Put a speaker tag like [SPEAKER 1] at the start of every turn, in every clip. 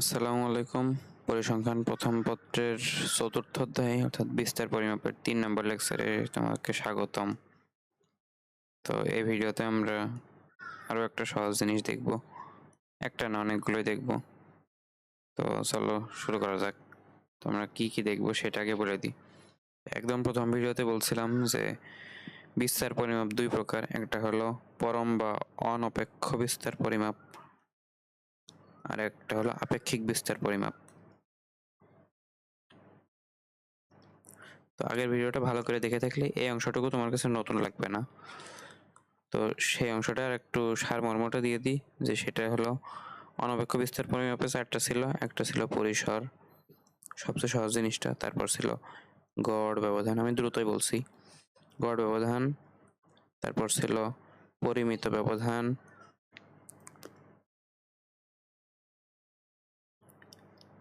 [SPEAKER 1] আসসালামু আলাইকুম। পরিসংখ্যান প্রথম পত্রের চতুর্থ অধ্যায়, অর্থাৎ বিস্তার পরিমাপের তিন নম্বর লেকচারে তোমাকে স্বাগতম। তো এই ভিডিওতে আমরা আরও একটা সহজ জিনিস দেখব, একটা না অনেকগুলোই দেখব। তো চলো শুরু করা যাক। তো আমরা কি কি দেখব সেটা আগে বলে দিই। একদম প্রথম ভিডিওতে বলছিলাম যে বিস্তার পরিমাপ দুই প্রকার, একটা হলো পরম বা অনপেক্ষ বিস্তার পরিমাপ আর একটা হলো আপেক্ষিক বিস্তার পরিমাপ। তো আগের ভিডিওটা ভালো করে দেখে থাকলে এই অংশটুকু তোমার কাছে নতুন লাগবে না। তো সেই অংশটা আর একটু সারমর্মটা দিয়ে দিই যে সেটা হলো অনপেক্ষ বিস্তার পরিমাপে চারটা ছিল, একটা ছিল পরিসর, সবচেয়ে সহজ জিনিসটা, তারপর ছিল গড় ব্যবধান, আমি দ্রুতই বলছি। গড় ব্যবধান, তারপর ছিল পরিমিত ব্যবধান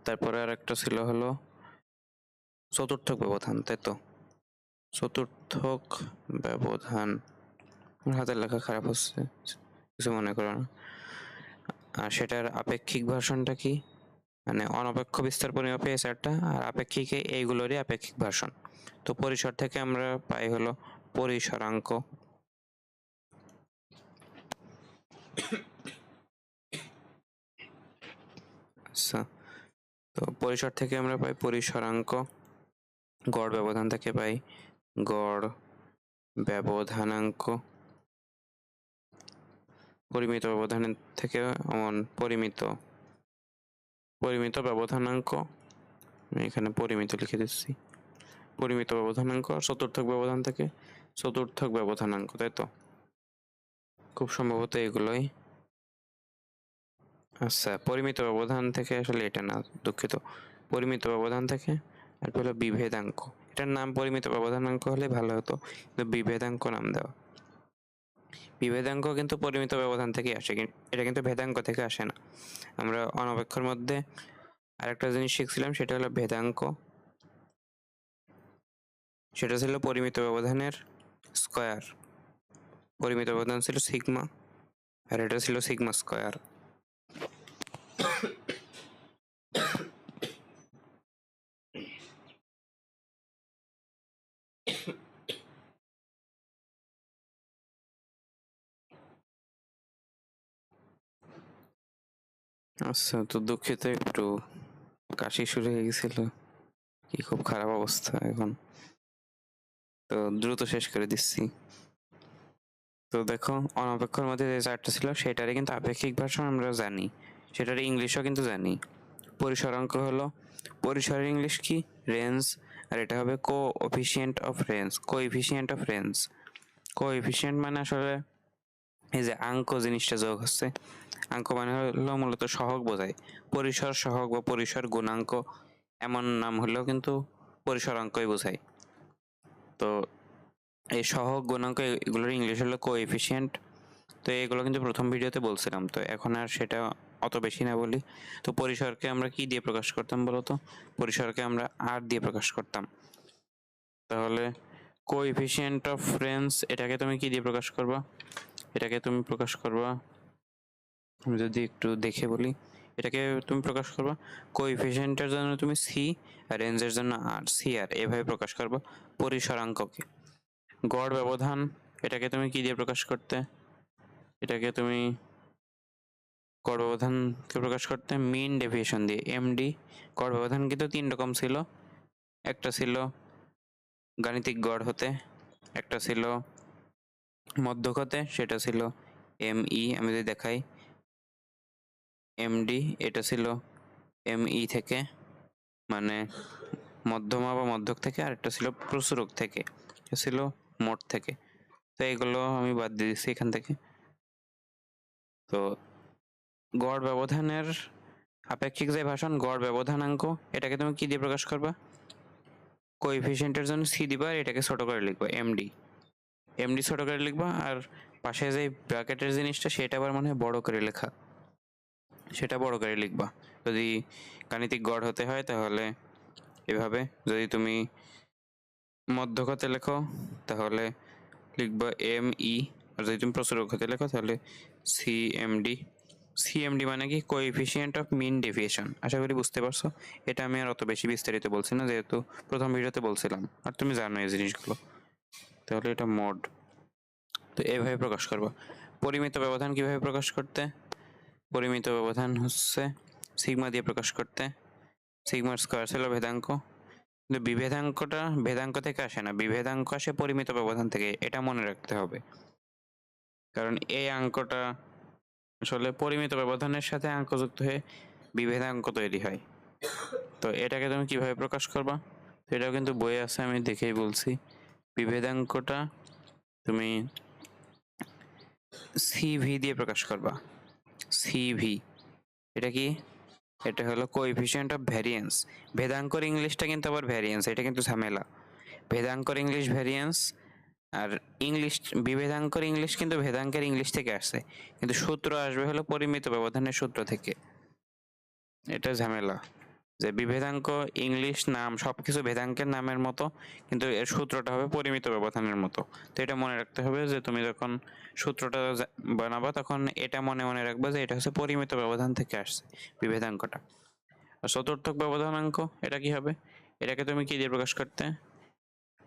[SPEAKER 1] তারপরে আর একটা ছিল হলো চতুর্থক ব্যবধান, তাই তো? চতুর্থক ব্যবধান। হাতের লেখা খারাপ হচ্ছে, কিছু মনে করো না। আর সেটার আপেক্ষিক ভাষণটা কি? মানে অনপেক্ষ বিস্তার পরিমাপে এই আর আপেক্ষিকে এইগুলোরই আপেক্ষিক ভাষণ। তো পরিসর থেকে আমরা পাই হলো পরিসরাঙ্ক। আচ্ছা। তো পরিসর থেকে আমরা পাই পরিসরাঙ্ক। গড় ব্যবধান থেকে পাই গড় ব্যবধানাঙ্ক। পরিমিত ব্যবধান থেকে এমন পরিমিত। পরিমিত ব্যবধানাঙ্ক এখানে পরিমিত লিখে দিচ্ছি। পরিমিত ব্যবধানাঙ্ক চতুর্থক ব্যবধান থেকে চতুর্থক ব্যবধানাঙ্ক, তাই তো? খুব সম্ভবত এগুলোই। আচ্ছা পরিমিত ব্যবধান থেকে আসলে এটা না, দুঃখিত। পরিমিত ব্যবধান থেকে এরপর হলো বিভেদাঙ্ক। এটার নাম পরিমিত ব্যবধানাঙ্ক হলে ভালো হতো, কিন্তু বিভেদাঙ্ক নাম দেওয়া। বিভেদাঙ্ক কিন্তু পরিমিত ব্যবধান থেকে আসে এটা কিন্তু ভেদাঙ্ক থেকে আসে না। আমরা অনপেক্ষর মধ্যে আরেকটা জিনিস শিখছিলাম, সেটা হলো ভেদাঙ্ক। সেটা ছিল পরিমিত ব্যবধানের স্কয়ার। পরিমিত ব্যবধান ছিল সিগমা, আর এটা ছিল সিগমা স্কয়ার। আচ্ছা তো দুঃখিত, একটু কাশি শুরু হয়ে গেছিল। কি খুব খারাপ অবস্থা এখন। তো দ্রুত শেষ করে দিচ্ছি। তো দেখো, অনপেক্ষর মধ্যে যে চারটা ছিল, সেটারই কিন্তু আপেক্ষিক ভাষা আমরা জানি। সেটার ইংলিশও কিন্তু জানি। পরিসরাঙ্ক হলো, পরিসরের ইংলিশ কি? রেঞ্জ, আর এটা হবে coefficient of range coefficient of range. Coefficient মানে আসলে এই যে আঙ্ক জিনিসটা যোগ হচ্ছে। আঙ্ক মানে হলো মূলত সহগ বোঝায়। পরিসর সহগ বা পরিসর গুণাঙ্ক এমন নাম হলেও কিন্তু পরিসরাঙ্কই বোঝায়। তো এই সহগ গুণাঙ্ক এগুলোর ইংলিশ হলো কোএফিসিয়েন্ট তো এগুলো কিন্তু প্রথম ভিডিওতে বলছিলাম। তো এখন আর সেটা অত বেশি না বলি। তো পরিসরকে আমরা কি দিয়ে প্রকাশ করতাম বলতো পরিসরকে আমরা আর দিয়ে প্রকাশ করতাম। তাহলে কোএফিসিয়েন্ট অফ রেঞ্জ এটাকে তুমি কি দিয়ে প্রকাশ করবা? এটাকে তুমি প্রকাশ করবা, আমি যদি একটু দেখে বলি, এটাকে তুমি প্রকাশ করবা কোএফিসিয়েন্টের জন্য তুমি সি আর রেঞ্জের জন্য আর সি আর এভাবে প্রকাশ করবা পরিসরাঙ্ককে। গড় ব্যবধান, এটাকে তুমি কি দিয়ে প্রকাশ করতে? এটাকে তুমি গড় ব্যবধানকে প্রকাশ করতে মিন ডেভিয়েশন দিয়ে এমডি গড় ব্যবধান কিন্তু তিন রকম ছিল। একটা ছিল গাণিতিক গড় হতে, একটা ছিল মধ্যক হতে, সেটা ছিল এমই আমি যদি দেখাই। এমডি এটা ছিল এমই থেকে মানে মধ্যমা বা মধ্যক থেকে, আর একটা ছিল প্রচুরক থেকে ছিল মোট থেকে। তো এগুলো আমি বাদ দিয়ে দিচ্ছি এখান থেকে। তো গড় ব্যবধানের আপেক্ষিক যে ভাষণ, গড় ব্যবধানাঙ্ক, এটাকে তুমি কি দিয়ে প্রকাশ করবা? কোএফিসিয়েন্টের জন্য সি দিবা আর এটাকে ছোট করে লিখবা, এমডি। এমডি ছোট করে লিখবা আর পাশে যে ব্র্যাকেটের জিনিসটা, সেটা আবার মনে হয় বড় করে লেখা। সেটা বড় করে লিখবা। যদি গাণিতিক গড় হতে হয় তাহলে এভাবে। যদি তুমি মধ্যকতে লেখো তাহলে লিখবা এম ই। আর যদি তুমি প্রচুর লেখো তাহলে সি এম ডি। সিএমডি মানে কি কোএফিসিয়েন্ট অফ মিন ডেভিয়েশন আশা করি বুঝতে পারছ। এটা আমি আর অত বেশি বিস্তারিত বলছি না, যেহেতু প্রথম ভিডিওতে বলছিলাম। আর তুমি জানো এই জিনিসগুলো। তাহলে এটা মোড তো এইভাবে প্রকাশ করব। পরিমিত ব্যবধান কীভাবে প্রকাশ করতে? পরিমিত ব্যবধান হচ্ছে সিগমা দিয়ে প্রকাশ করতে। সিগমার স্কোয়ার ছিল ভেদাঙ্ক। কিন্তু বিভেদাঙ্কটা ভেদাঙ্ক থেকে আসে না। বিভেদাঙ্ক আসে পরিমিত ব্যবধান থেকে। এটা মনে রাখতে হবে। কারণ এই অঙ্কটা আসলে পরিমিত ব্যবধানের সাথে অঙ্ক যুক্ত হয়ে বিভেদাঙ্ক তৈরি হয়। তো এটাকে তুমি কীভাবে প্রকাশ করবা? এটাও কিন্তু বইয়ে আছে, আমি দেখেই বলছি। বিভেদাঙ্কটা তুমি সিভি দিয়ে প্রকাশ করবা। সিভি এটা কি? এটা হলো কোএফিসিয়েন্ট অফ ভ্যারিয়েন্স ভেদাঙ্কর ইংলিশটা কিন্তু আবার ভ্যারিয়েন্স এটা কিন্তু ঝামেলা। ভেদাঙ্কর ইংলিশ ভ্যারিয়েন্স আর ইংলিশ বিভেদাঙ্কর ইংলিশ কিন্তু ভেদাঙ্কের ইংলিশ থেকে আসছে। কিন্তু সূত্র আসবে হলো পরিমিত ব্যবধানের সূত্র থেকে। এটা ঝামেলা। যে বিভেদাঙ্ক ইংলিশ, নাম, সবকিছু ভেদাঙ্কের নামের মতো, কিন্তু এর সূত্রটা হবে পরিমিত ব্যবধানের মতো। তো এটা মনে রাখতে হবে যে তুমি যখন সূত্রটা বানাবা তখন এটা মনে মনে রাখবা যে এটা হচ্ছে পরিমিত ব্যবধান থেকে আসছে বিভেদাঙ্কটা আর চতুর্থক ব্যবধানাঙ্ক, এটা কি হবে? এটাকে তুমি কি দিয়ে প্রকাশ করতে?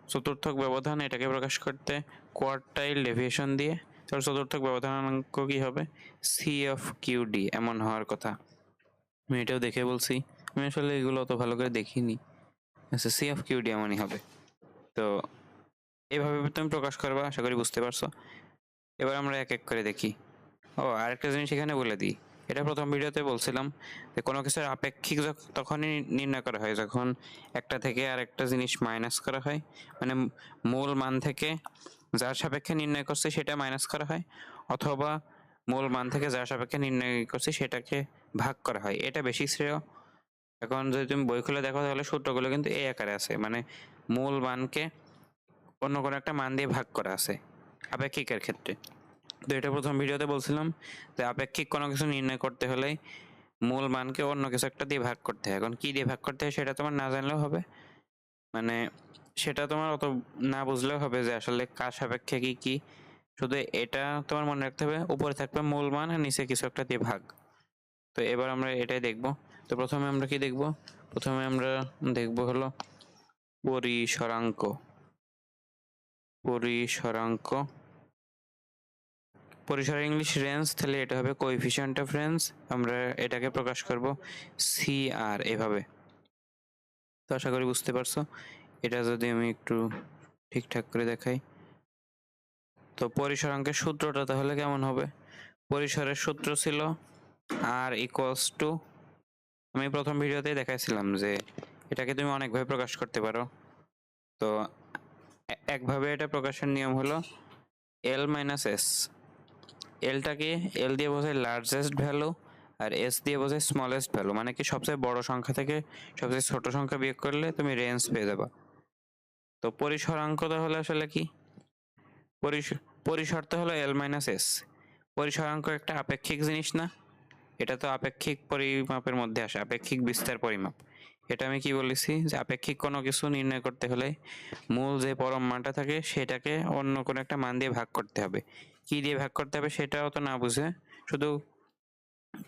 [SPEAKER 1] চতুর্থক ব্যবধান এটাকে প্রকাশ করতে কোয়ার্টাইল ডেভিয়েশন দিয়ে। তাহলে চতুর্থক ব্যবধানাঙ্ক কি হবে? সি অফ কিউ ডি এমন হওয়ার কথা। আমি এটাও দেখে বলছি। আমি আসলে এগুলো অত ভালো করে দেখিনি। আচ্ছা সি অফ কিউ ডি এমনই হবে। তো এভাবে তুমি প্রকাশ করবা, আশা করি বুঝতে পারছ। এবার আমরা এক এক করে দেখি। ও, আরেকটা জিনিস এখানে বলে দিই। এটা প্রথম ভিডিওতে বলছিলাম যে কোনো কিছুর আপেক্ষিক তখনই নির্ণয় করা হয়, যখন একটা থেকে আরেকটা জিনিস মাইনাস করা হয়। মানে মূল মান থেকে যার সাপেক্ষে নির্ণয় করছে সেটা মাইনাস করা হয়, অথবা মূল মান থেকে যার সাপেক্ষে নির্ণয় করছে সেটাকে ভাগ করা হয়। এটা বেশি শ্রেয়। এখন যদি তুমি বই খুলে দেখো তাহলে সূত্রগুলো কিন্তু এই আকারে আছে। মানে মূল মানকে অন্য কোনো একটা মান দিয়ে ভাগ করা আছে, আপেক্ষিকের ক্ষেত্রে। তো এটা প্রথম ভিডিওতে বলছিলাম যে আপেক্ষিক কোনো কিছু নির্ণয় করতে হলে মূল মানকে অন্য কিছু একটা দিয়ে ভাগ করতে হয়। এখন কি দিয়ে ভাগ করতে হয় সেটা তোমার না জানলেও হবে। মানে সেটা তোমার অত না বুঝলেও হবে যে আসলে কার সাপেক্ষে কি কি। শুধু এটা তোমার মনে রাখতে হবে, উপরে থাকবে মূল মান আর নিচে কিছু একটা দিয়ে ভাগ। তো এবার আমরা এটাই দেখব। তো প্রথমে আমরা কি দেখব? প্রথমে আমরা দেখব হলো পরিসরাঙ্ক। পরিসরাঙ্ক পরিসর ইংলিশ রেঞ্জ তাহলে এটা হবে কোএফিসিয়েন্ট অফ রেঞ্জ আমরা এটাকে প্রকাশ করব সি আর এভাবে। তো আশা করি বুঝতে পারছ, এটা যদি আমি একটু ঠিকঠাক করে দেখাই। তো পরিসর অঙ্কের সূত্রটা তাহলে কেমন হবে? পরিসরের সূত্র ছিল আর ইকুয়ালস টু আমি প্রথম ভিডিওতেই দেখাইছিলাম যে এটাকে তুমি অনেকভাবে প্রকাশ করতে পারো। তো একভাবে এটা প্রকাশের নিয়ম হলো এল মাইনাস এস এলটাকে এল দিয়ে বোঝায় লার্জেস্ট ভ্যালু আর এস দিয়ে বোঝায় স্মলেস্ট ভ্যালু মানে কি সবচেয়ে বড় সংখ্যা থেকে সবচেয়ে ছোট সংখ্যা বিয়োগ করলে তুমি রেঞ্জ পেয়ে যাবা। তো পরিসরাঙ্ক তাহলে আসলে কি? পরিস- পরিসরটা হলো এল মাইনাস এস পরিসরাঙ্ক একটা আপেক্ষিক জিনিস না, এটা তো আপেক্ষিক পরিমাপের মধ্যে আসে, আপেক্ষিক বিস্তার পরিমাপ। এটা আমি কি বলেছি? যে আপেক্ষিক কোনো কিছু নির্ণয় করতে হলে মূল যে পরম মানটা থাকে সেটাকে অন্য কোনো একটা মান দিয়ে ভাগ করতে হবে। কি দিয়ে ভাগ করতে হবে সেটাও তো না বুঝে। শুধু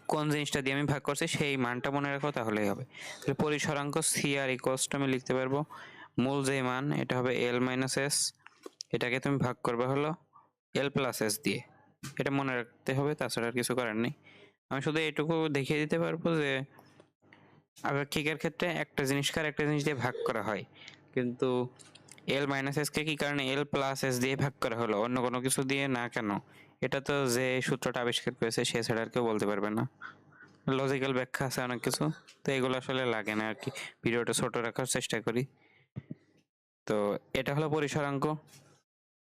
[SPEAKER 1] কোন জিনিসটা দিয়ে আমি ভাগ করছি সেই মানটা মনে রাখো, তাহলেই হবে। তাহলে পরিসরাঙ্ক সি আর ইকোয়াসটা আমি লিখতে পারব। মূল যে মান, এটা হবে এল মাইনাস এস এটাকে তুমি ভাগ করবে হলো এল প্লাস এস দিয়ে। এটা মনে রাখতে হবে, তাছাড়া আর কিছু করার নেই। আমি শুধু এটুকু দেখিয়ে দিতে পারব যে আপেক্ষিকের ক্ষেত্রে একটা জিনিসকে আর একটা জিনিস দিয়ে ভাগ করা হয়। কিন্তু এল মাইনাস এস কে কারণে এল প্লাস এস দিয়ে ভাগ করা হলো? অন্য কোনো কিছু দিয়ে না কেন? এটা তো যে সূত্রটা আবিষ্কার করেছে সে ছাড়া আর কেউ বলতে পারবে না। লজিক্যাল ব্যাখ্যা আছে অনেক কিছু। তো এগুলো আসলে লাগে না আর কি ভিডিওটা ছোট রাখার চেষ্টা করি। তো এটা হলো পরিসরাঙ্ক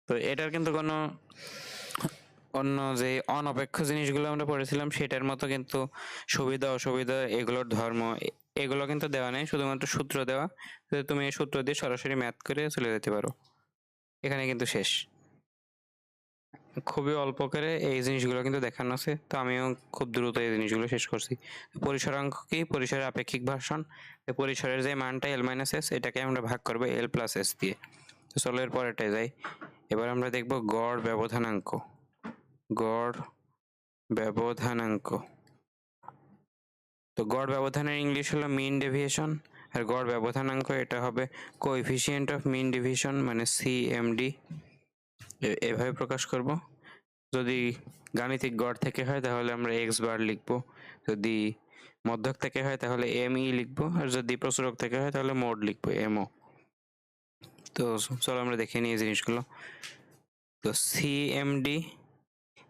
[SPEAKER 1] তো এটার কিন্তু কোনো অন্য যে অনপেক্ষ জিনিসগুলো আমরা পড়েছিলাম, সেটার মতো কিন্তু সুবিধা অসুবিধা এগুলোর ধর্ম এগুলো কিন্তু দেওয়া নেই, শুধুমাত্র সূত্র দেওয়া। তুমি এই সূত্র দিয়ে সরাসরি ম্যাথ করে চলে যেতে পারো। এখানে কিন্তু শেষ। খুবই অল্প করে এই জিনিসগুলো কিন্তু দেখানো আছে। তো আমিও খুব দ্রুত এই জিনিসগুলো শেষ করছি। পরিসরাঙ্ক কি? পরিসরের আপেক্ষিক ভাষণ। পরিসরের যে মানটা এল মাইনাস এস এটাকে আমরা ভাগ করব এল প্লাস এস দিয়ে। তো চলো এর পরেরটায় যাই। এবার আমরা দেখব গড় ব্যবধানাঙ্ক। গড় ব্যবধানাঙ্ক। তো গড় ব্যবধানের ইংলিশ হলো মিন ডেভিয়েশন আর গড় ব্যবধানাঙ্ক এটা হবে কোএফিসিয়েন্ট অফ মিন ডিভিশন মানে সিএমডি এভাবে প্রকাশ করব। যদি গাণিতিক গড় থেকে হয় তাহলে আমরা এক্স বার লিখব। যদি মধ্যক থেকে হয় তাহলে এম ই লিখব। আর যদি প্রচুরক থেকে হয় তাহলে মোড লিখব এমও তো চলো আমরা দেখে নিই এই জিনিসগুলো। তো সিএমডি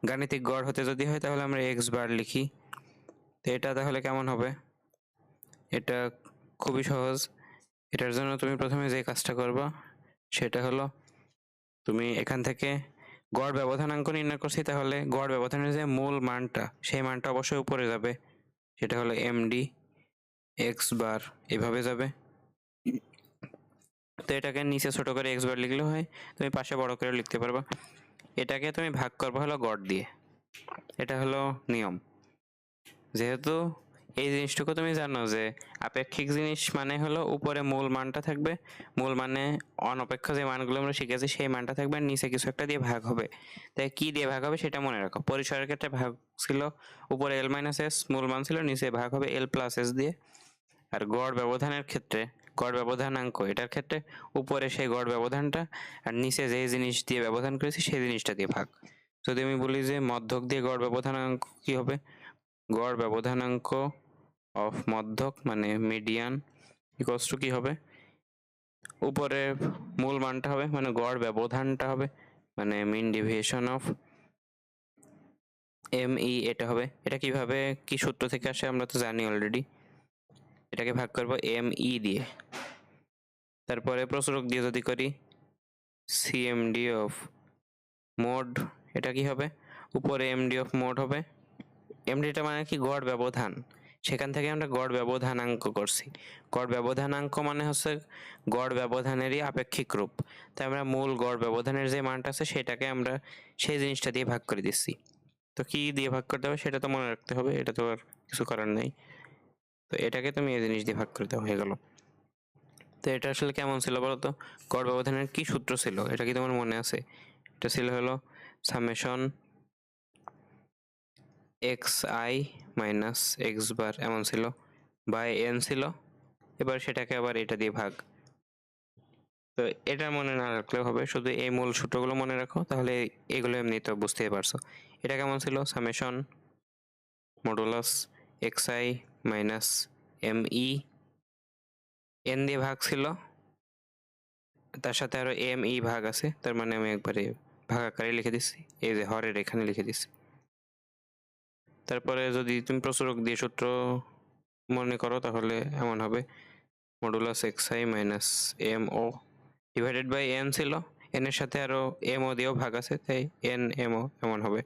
[SPEAKER 1] গাণিতিক গড় হতে যদি হয় তাহলে আমরা এক্স বার লিখি। তো এটা তাহলে কেমন হবে? এটা খুবই সহজ। এটার জন্য তুমি প্রথমে যে কাজটা করবা, সেটা হলো তুমি এখান থেকে গড় ব্যবধানাঙ্ক নির্ণয় করছি, তাহলে গড় ব্যবধানের যে মূল মানটা, সেই মানটা অবশ্যই উপরে যাবে। সেটা হলো এমডি এক্স বার এভাবে যাবে। তো এটাকে নিচে ছোট করে এক্স বার লিখলেও হয়, তুমি পাশে বড় করে লিখতে পারবা। এটাকে তুমি ভাগ করবে হলো গড় দিয়ে। এটা হলো নিয়ম। যেহেতু এই জিনিসটুকু তুমি জানো যে আপেক্ষিক জিনিস মানে হলো উপরে মূল মানটা থাকবে। মূল মানে অনপেক্ষ যে মানগুলো আমরা শিখেছি সেই মানটা থাকবে আর নিচে কিছু একটা দিয়ে ভাগ হবে। তাই কি দিয়ে ভাগ হবে সেটা মনে রাখো। পরিসরের ক্ষেত্রে ভাগ ছিল উপরে এল মাইনাস এস মূল মান ছিল নিচে ভাগ হবে এল প্লাস এস দিয়ে। আর গড় ব্যবধানের ক্ষেত্রে, গড় ব্যবধানাঙ্ক, এটার ক্ষেত্রে উপরে সেই গড় ব্যবধানটা আর নিচে যে জিনিস দিয়ে ব্যবধান করেছি সেই জিনিসটা দিয়ে ভাগ। যদি আমি বলি যে মধ্যক দিয়ে গড় ব্যবধানাঙ্ক কি হবে? গড় ব্যবধানাঙ্ক অফ মধ্যক মানে মিডিয়ান ইকস টু কি হবে? উপরে মূল মানটা হবে মানে গড় ব্যবধানটা হবে মানে mean deviation of M E এটা হবে। এটা কীভাবে, কি সূত্র থেকে আসে আমরা তো জানি অলরেডি এটাকে ভাগ করব এম ই দিয়ে। তারপরে প্রচুরক দিয়ে যদি করি সিএমডি অফ মোড এটা কি হবে? উপরে এমডি অফ মোড হবে। এমডিটা মানে কি গড় ব্যবধান? সেখান থেকে আমরা গড় ব্যবধানাঙ্ক করছি। গড় ব্যবধানাঙ্ক মানে হচ্ছে গড় ব্যবধানেরই আপেক্ষিক রূপ। তাই আমরা মূল গড় ব্যবধানের যে মানটা আছে সেটাকে আমরা সেই জিনিসটা দিয়ে ভাগ করে দিচ্ছি। তো কি দিয়ে ভাগ করতে হবে সেটা তো মনে রাখতে হবে, এটা তো আর কিছু করার নেই। তো এটাকে তুমি এই জিনিস দিয়ে ভাগ করে দেওয়া হয়ে গেল। তো এটা আসলে কেমন ছিল বলো তো? গড় ব্যবধানের কি সূত্র ছিল? এটা কি তোমার মনে আছে? এটা ছিল হলো summation X I minus X bar এমন ছিল, বাই এন ছিল। এবার সেটাকে আবার এটা দিয়ে ভাগ। তো এটা মনে না রাখলেও হবে, শুধু এই মূল সূত্রগুলো মনে রাখো, তাহলে এগুলো এমনি তো বুঝতেই পারছ। এটা কেমন ছিল? Summation modulus X I minus M E N দিয়ে ভাগ ছিল। তার সাথে আরও এম ই ভাগ আছে, তার মানে আমি একবারে ভাগ আকারে লিখে দিচ্ছি, এই যে হরের এখানে লিখে দিচ্ছি। তারপরে যদি তুমি প্রচুরক দিয়ে সূত্র মনে করো, তাহলে এমন হবে। Modulus X I minus M O divided by N ছিল। এন এর সাথে আরও এম ও দিয়েও ভাগ আছে, তাই এন এম ও এমন হবে।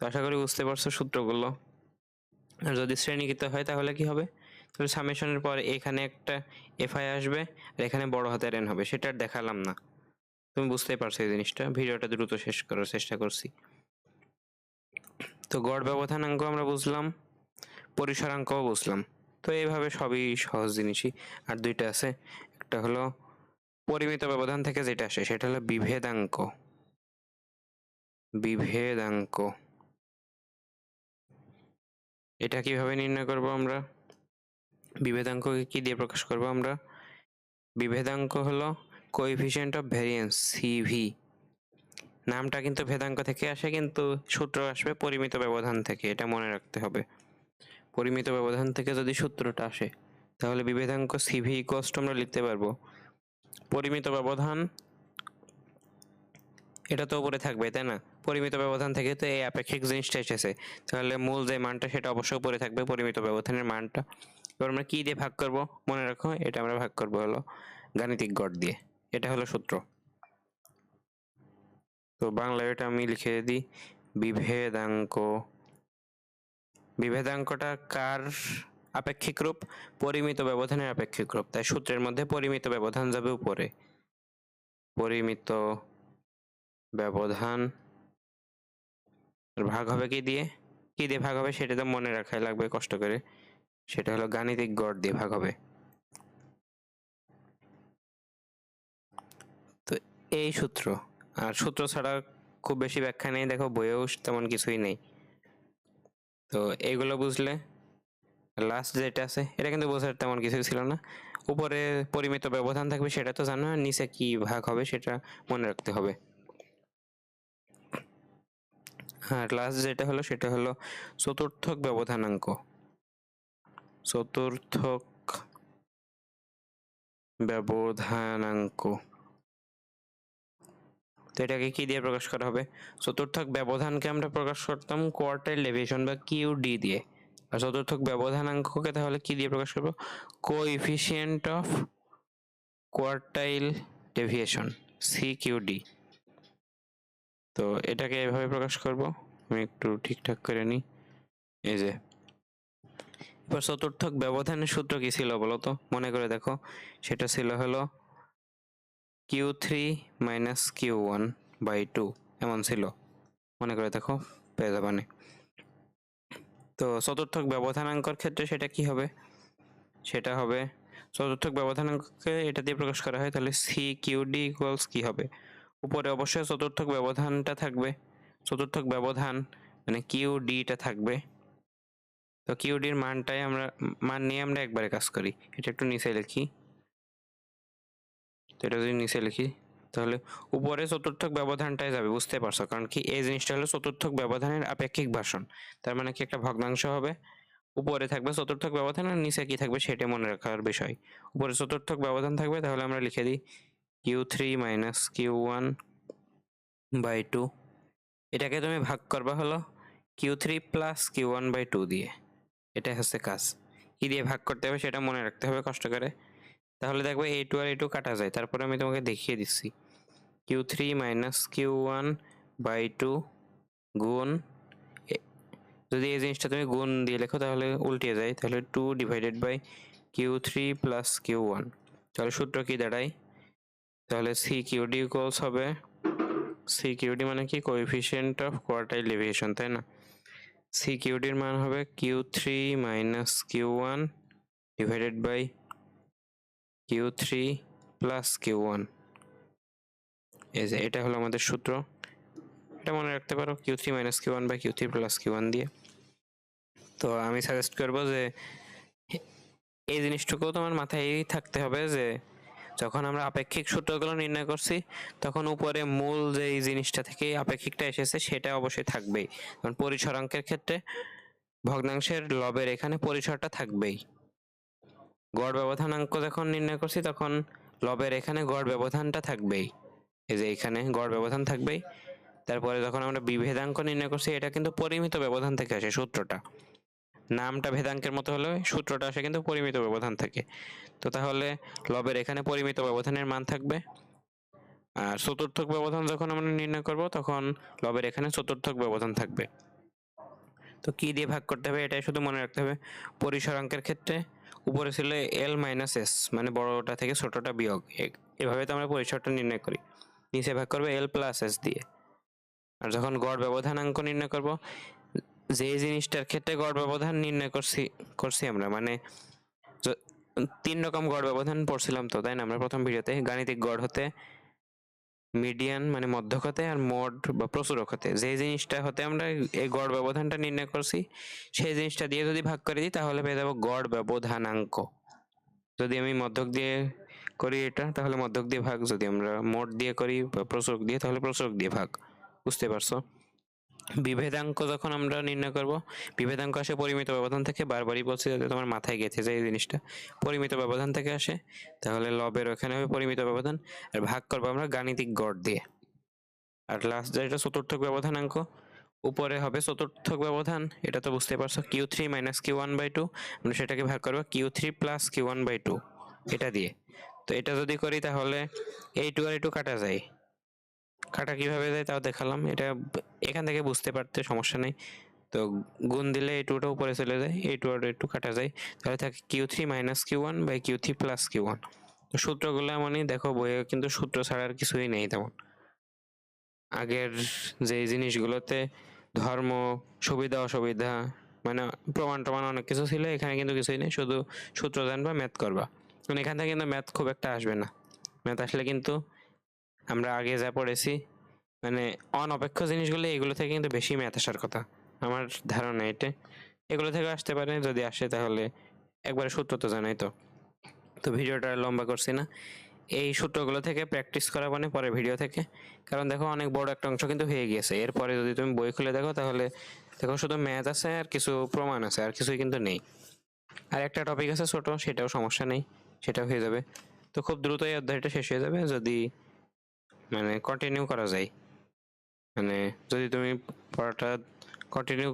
[SPEAKER 1] তো আশা করি বুঝতে পারছ সূত্রগুলো। আর যদি শ্রেণীকৃত হয়, তাহলে কি হবে? তাহলে সামেশনের পর এখানে একটা এফআই আসবে, আর এখানে বড় হাতের এন হবে। সেটা দেখালাম না। তুমি বুঝতেই পারছ এই জিনিসটা। ভিডিওটা দ্রুত শেষ করার চেষ্টা করছি। তো গড় ব্যবধানাঙ্ক আমরা বুঝলাম পরিসরাঙ্কও বুঝলাম। তো এইভাবে সবই সহজ জিনিসই। আর দুইটা আছে, একটা হলো পরিমিত ব্যবধান থেকে যেটা আসে, সেটা হলো বিভেদাঙ্ক। বিভেদাঙ্ক। এটা কীভাবে নির্ণয় করব আমরা? বিভেদাঙ্ককে কি দিয়ে প্রকাশ করব আমরা? বিভেদাঙ্ক হলো কোএফিসিয়েন্ট অফ ভ্যারিয়েন্স সিভি নামটা কিন্তু ভেদাঙ্ক থেকে আসে, কিন্তু সূত্র আসবে পরিমিত ব্যবধান থেকে, এটা মনে রাখতে হবে। পরিমিত ব্যবধান থেকে যদি সূত্রটা আসে, তাহলে বিভেদাঙ্ক সিভি ইকোয়াস্ট আমরা লিখতে পারব। পরিমিত ব্যবধান, এটা তো উপরে থাকবে, তাই না? পরিমিত ব্যবধান থেকে তো এই আপেক্ষিক জিনিসটা এসেছে। তাহলে মূল যে মানটা, সেটা অবশ্যই উপরে থাকবে, পরিমিত ব্যবধানের মানটা। এবার আমরা কী দিয়ে ভাগ করব? মনে রাখো, এটা আমরা ভাগ করব হলো গাণিতিক গড় দিয়ে। এটা হলো সূত্র। তো বাংলায় এটা আমি লিখে দিই। বিভেদাঙ্ক। বিভেদাঙ্কটা কার আপেক্ষিক রূপ? পরিমিত ব্যবধানের আপেক্ষিক রূপ। তাই সূত্রের মধ্যে পরিমিত ব্যবধান যাবে উপরে। পরিমিত ব্যবধান ভাগ হবে কি দিয়ে? কি দিয়ে ভাগ হবে সেটা তো মনে রাখাই লাগবে কষ্ট করে। সেটা হলো গাণিতিক গড় দিয়ে ভাগ হবে। তো এই সূত্র। আর সূত্র ছাড়া খুব বেশি ব্যাখ্যা নেই। দেখো, বইয়েও তেমন কিছুই নেই। তো এগুলো বুঝলে লাস্ট যেটা আছে, এটা কিন্তু বোঝার তেমন কিছু ছিল না। উপরে পরিমিত ব্যবধান থাকবে, সেটা তো জানো, আর নিচে কি ভাগ হবে সেটা মনে রাখতে হবে। হ্যাঁ লাস্ট যেটা হলো, সেটা হলো চতুর্থক ব্যবধানাঙ্ক। চতুর্থক ব্যবধানাঙ্ক। এটাকে কি দিয়ে প্রকাশ করা হবে? চতুর্থক ব্যবধানকে আমরা প্রকাশ করতাম কোয়ার্টাইল ডেভিয়েশন বা কিউ ডি দিয়ে। আর চতুর্থক ব্যবধানাঙ্ককে তাহলে কি দিয়ে প্রকাশ করব? Coefficient of quartile deviation C Q D তো এটাকে এভাবে প্রকাশ করব। আমি একটু ঠিকঠাক করে নিই। এই যে। এবার চতুর্থক ব্যবধানের সূত্র কি ছিল বলো তো? মনে করে দেখো। সেটা ছিল হলো Q three minus Q one by two এমন ছিল। মনে করে দেখো, পেয়ে যাবানে তো চতুর্থক ব্যবধানাঙ্কর ক্ষেত্রে সেটা কি হবে? সেটা হবে, চতুর্থক ব্যবধানাঙ্ককে এটা দিয়ে প্রকাশ করা হয়, তাহলে সি কিউ ডি ইকুয়ালস কি হবে? উপরে অবশ্যই চতুর্থক ব্যবধানটা থাকবে। চতুর্থক ব্যবধান মানে কিউ ডিটা থাকবে। তো কিউ ডির মানটাই আমরা, মান নিয়ে আমরা একবারে কাজ করি। এটা একটু নিচে লিখি। তো এটা যদি নিচে লিখি, তাহলে উপরে চতুর্থক ব্যবধানটাই যাবে, বুঝতে পারছ? কারণ কি এই জিনিসটা হলো চতুর্থক ব্যবধানের আপেক্ষিক ভাষণ। তার মানে কি একটা ভগ্নাংশ হবে, উপরে থাকবে চতুর্থক ব্যবধান আর নিচে কি থাকবে সেটা মনে রাখার বিষয়। উপরে চতুর্থক ব্যবধান থাকবে, তাহলে আমরা লিখে দিই Q three minus Q one by two এটাকে তুমি ভাগ করবা হলো Q three plus Q one by two দিয়ে। এটা হচ্ছে কাজ। কি দিয়ে ভাগ করতে হবে সেটা মনে রাখতে হবে কষ্ট করে। তাহলে দেখবে এই টু আর এই টু কাটা যায়। তারপরে আমি তোমাকে দেখিয়ে দিচ্ছি। Q three minus Q one by two গুণ যদি এই জিনিসটা তুমি গুণ দিয়ে লেখো, তাহলে উল্টে যায়। তাহলে two divided by Q three plus Q one তাহলে সূত্র কি দাঁড়ায়? তাহলে সি কিউডি ইকুয়ালস হবে। সি কিউডি মানে কি? কোএফিসিয়েন্ট অফ কোয়ার্টাইল ডেভিয়েশন তাই না? সি কিউডির মান হবে Q three minus Q one divided by Q three plus Q one এই যে, এটা হলো আমাদের সূত্র। এটা মনে রাখতে পারো Q three minus Q one by Q three plus Q one দিয়ে। তো আমি সাজেস্ট করব যে, এই জিনিসটুকুও তোমার মাথায় থাকতে হবে যে, যখন আমরা আপেক্ষিক সূত্রগুলো নির্ণয় করছি, তখন উপরে মূল যে এই জিনিসটা থেকে আপেক্ষিকটা এসেছে, সেটা অবশ্যই থাকবেই। কারণ পরিসরাঙ্কের ক্ষেত্রে ভগ্নাংশের লবের এখানে পরিসরটা থাকবেই। গড় ব্যবধানাঙ্ক যখন নির্ণয় করছি, তখন লবের এখানে গড় ব্যবধানটা থাকবেই। এই যে এখানে গড় ব্যবধান থাকবেই। তারপরে যখন আমরা বিভেদাঙ্ক নির্ণয় করছি, এটা কিন্তু পরিমিত ব্যবধান থেকে আসে সূত্রটা। নামটা ভেদাঙ্কের মতো হলেও সূত্রটা আসে কিন্তু পরিমিত ব্যবধান থেকে। তো তাহলে লবের এখানে পরিমিত ব্যবধানের মান থাকবে। আর চতুর্থক ব্যবধান যখন আমরা নির্ণয় করব, তখন লবের এখানে চতুর্থক ব্যবধান থাকবে। তো কি দিয়ে ভাগ করতে হবে, এটাই শুধু মনে রাখতে হবে। পরিসরাঙ্কের ক্ষেত্রে উপরে ছিল এল মাইনাস এস মানে বড়টা থেকে ছোটটা বিয়োগ। এভাবে তো আমরা পরিসরটা নির্ণয় করি। নিচে ভাগ করবে এল প্লাস এস দিয়ে। আর যখন গড় ব্যবধানাঙ্ক নির্ণয় করব, যে জিনিসটার ক্ষেত্রে গড় ব্যবধান নির্ণয় করছি করছি আমরা মানে তিন রকম গড় ব্যবধান পড়ছিলাম তো, তাই না? আমরা প্রথম ভিডিওতে গাণিতিক গড় হতে মিডিয়ান মানে মধ্যক হতে আর মোড বা প্রচুরকতে যে জিনিসটা হতে আমরা এই গড় ব্যবধানটা নির্ণয় করছি, সেই জিনিসটা দিয়ে যদি ভাগ করে দিই, তাহলে পেয়ে যাব গড় ব্যবধানাঙ্ক। যদি আমি মধ্যক দিয়ে করি এটা, তাহলে মধ্যক দিয়ে ভাগ। যদি আমরা মোট দিয়ে করি বা প্রচুরক দিয়ে, তাহলে প্রচুরক দিয়ে ভাগ। বুঝতে পারছ? বিভেদাঙ্ক যখন আমরা নির্ণয় করব, বিভেদাঙ্ক আসে পরিমিত ব্যবধান থেকে, বারবারই বলছি যাতে তোমার মাথায় গেছে যে এই জিনিসটা। পরিমিত ব্যবধান থেকে আসে, তাহলে লবের ওখানে হবে পরিমিত ব্যবধান, আর ভাগ করব আমরা গাণিতিক গড় দিয়ে। আর লাস্ট যেটা চতুর্থক ব্যবধানাঙ্ক, উপরে হবে চতুর্থক ব্যবধান, এটা তো বুঝতে পারছ Q three minus Q one by two আমরা সেটাকে ভাগ করব Q three plus Q one by two এটা দিয়ে। তো এটা যদি করি তাহলে এই টু আর এই টু কাটা যায়। কাটা কীভাবে যায় তাও দেখালাম। এটা এখান থেকে বুঝতে পারতে সমস্যা নেই। তো গুণ দিলে এই টুটা উপরে চলে যায় এই টু আর এই কাটা যায়। তাহলে থাকে Q three minus Q one by Q three plus Q one তো সূত্রগুলো এমনই, দেখো বইয়ে কিন্তু সূত্র ছাড়া আর কিছুই নেই তেমন। আগের যে জিনিসগুলোতে ধর্ম, সুবিধা, অসুবিধা মানে প্রমাণ টমাণ অনেক কিছু ছিল, এখানে কিন্তু কিছুই নেই। শুধু সূত্র জানবা ম্যাথ করবা। কারণ এখান থেকে কিন্তু ম্যাথ খুব একটা আসবে না। ম্যাথ আসলে কিন্তু আমরা আগে যা পড়েছি মানে অনপেক্ষ জিনিসগুলো, এগুলো থেকে কিন্তু বেশি ম্যাথ আসার কথা। আমার ধারণা এটা। এগুলো থেকে আসতে পারে, যদি আসে তাহলে একবারে সূত্র তো জানাই তো। তো ভিডিওটা লম্বা করছি না। এই সূত্রগুলো থেকে প্র্যাকটিস করা মানে পরে ভিডিও থেকে। কারণ দেখো অনেক বড় একটা অংশ কিন্তু হয়ে গিয়েছে। এরপরে যদি তুমি বই খুলে দেখো, তাহলে দেখো শুধু ম্যাথ আছে আর কিছু প্রমাণ আছে, আর কিছুই কিন্তু নেই। আর একটা টপিক আছে ছোট, সেটাও সমস্যা নেই, সেটাও হয়ে যাবে। তো খুব দ্রুত এই অধ্যায়টা শেষ হয়ে যাবে। যদি মানে কন্টিনিউ করা যায়। মানে যদি তুমি পড়াটা কন্টিনিউ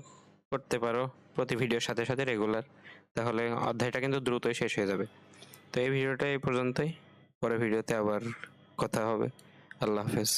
[SPEAKER 1] করতে পারো প্রতি ভিডিওর সাথে সাথে রেগুলার তাহলে অধ্যায়টা কিন্তু দ্রুতই শেষ হয়ে যাবে। তো এই ভিডিওটা এই পর্যন্তই। পরে ভিডিওতে আবার কথা হবে। আল্লাহ হাফেজ।